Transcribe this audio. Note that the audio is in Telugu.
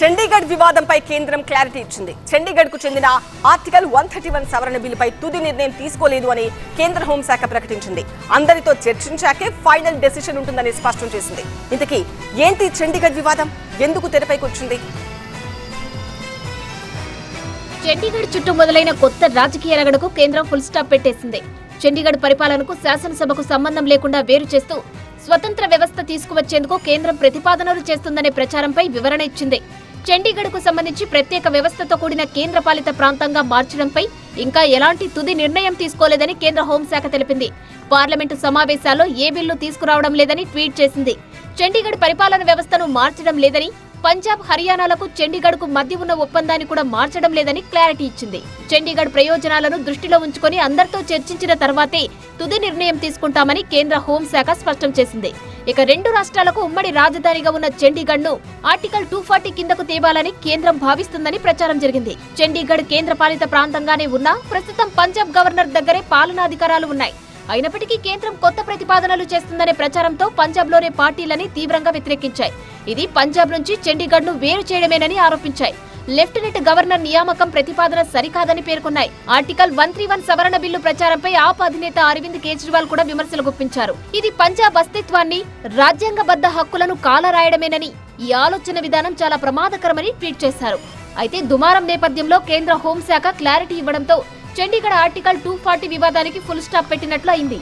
చండీగఢ్ వివాదంపై కేంద్రం క్లారిటీ ఇచ్చింది. చండీగఢ్కు చెందిన ఆర్టికల్ వన్ థర్టీ వన్ సవరణ బిల్లుపై తుది నిర్ణయం తీసుకోలేదు అని కేంద్ర హోంశాఖ ప్రకటించింది. అందరితో చర్చించాకే ఫైనల్ డెసిషన్ ఉంటుందని స్పష్టం చేసింది. ఇంతకీ ఏంటి చండీగఢ్ వివాదం? ఎందుకు తెరపైకి వచ్చింది? చండీగఢ్ చుట్టూ మొదలైన కొత్త రాజకీయ రగడకు కేంద్రం ఫుల్ స్టాప్ పెట్టేసింది. చండీగఢ్ పరిపాలనకు శాసనసభకు సంబంధం లేకుండా వేరు చేస్తూ స్వతంత్ర వ్యవస్థ తీసుకువచ్చేందుకు కేంద్రం ప్రతిపాదనలు చేస్తుందనే ప్రచారంపై వివరణ ఇచ్చింది. చండీగఢ్కు సంబంధించి ప్రత్యేక వ్యవస్థతో కూడిన కేంద్రపాలిత ప్రాంతంగా మార్చడంపై ఇంకా ఎలాంటి తుది నిర్ణయం తీసుకోలేదని కేంద్ర హోంశాఖ తెలిపింది. పార్లమెంటు సమావేశాల్లో ఏ బిల్లు తీసుకురావడం లేదని ట్వీట్ చేసింది. చండీగఢ్ పరిపాలన వ్యవస్థను మార్చడం లేదని పంజాబ్ హర్యానాలకు చండీగఢ్కు మధ్య ఉన్న ఒప్పందాన్ని కూడా మార్చడం లేదని క్లారిటీ ఇచ్చింది. చండీగఢ్ ప్రయోజనాలను దృష్టిలో ఉంచుకొని అందరితో చర్చించిన తర్వాతే తుది నిర్ణయం తీసుకుంటామని కేంద్ర హోంశాఖ స్పష్టం చేసింది. ఇక రెండు రాష్ట్రాలకు ఉమ్మడి రాజధానిగా ఉన్న చండీగఢ్ను ఆర్టికల్ టూ ఫార్టీ కిందకు తేవాలని కేంద్రం భావిస్తుందని ప్రచారం జరిగింది. చండీగఢ్ కేంద్రపాలిత ప్రాంతంగానే ఉన్నా ప్రస్తుతం పంజాబ్ గవర్నర్ దగ్గరే పాలనాధికారాలు ఉన్నాయి. అయినప్పటికీ కేంద్రం కొత్త ప్రతిపాదనలు చేస్తుందనే ప్రచారంతో పంజాబ్లోనే పార్టీలని తీవ్రంగా వ్యతిరేకించాయి. ఇది పంజాబ్ నుంచి చండీగఢ్ను వేరు చేయడమేనని ఆరోపించాయి. లెఫ్టినెంట్ గవర్నర్ నియామకం ప్రతిపాదన సరికాదని పేర్కొన్నాయి. ఆర్టికల్ వన్ త్రీ వన్ సవరణ బిల్లు ప్రచారంపై ఆప్ అధినేత అరవింద్ కేజ్రీవాల్ కూడా విమర్శలు గుప్పించారు. ఇది పంజాబ్ అస్తిత్వాన్ని రాజ్యాంగబద్ధ హక్కులను కాలరాయడమేనని ఈ ఆలోచన విధానం చాలా ప్రమాదకరమని ట్వీట్ చేశారు. అయితే దుమారం నేపథ్యంలో కేంద్ర హోంశాఖ క్లారిటీ ఇవ్వడంతో చండీగఢ్ ఆర్టికల్ టూ ఫార్టీ వివాదానికి ఫుల్ స్టాప్ పెట్టినట్లు అయింది.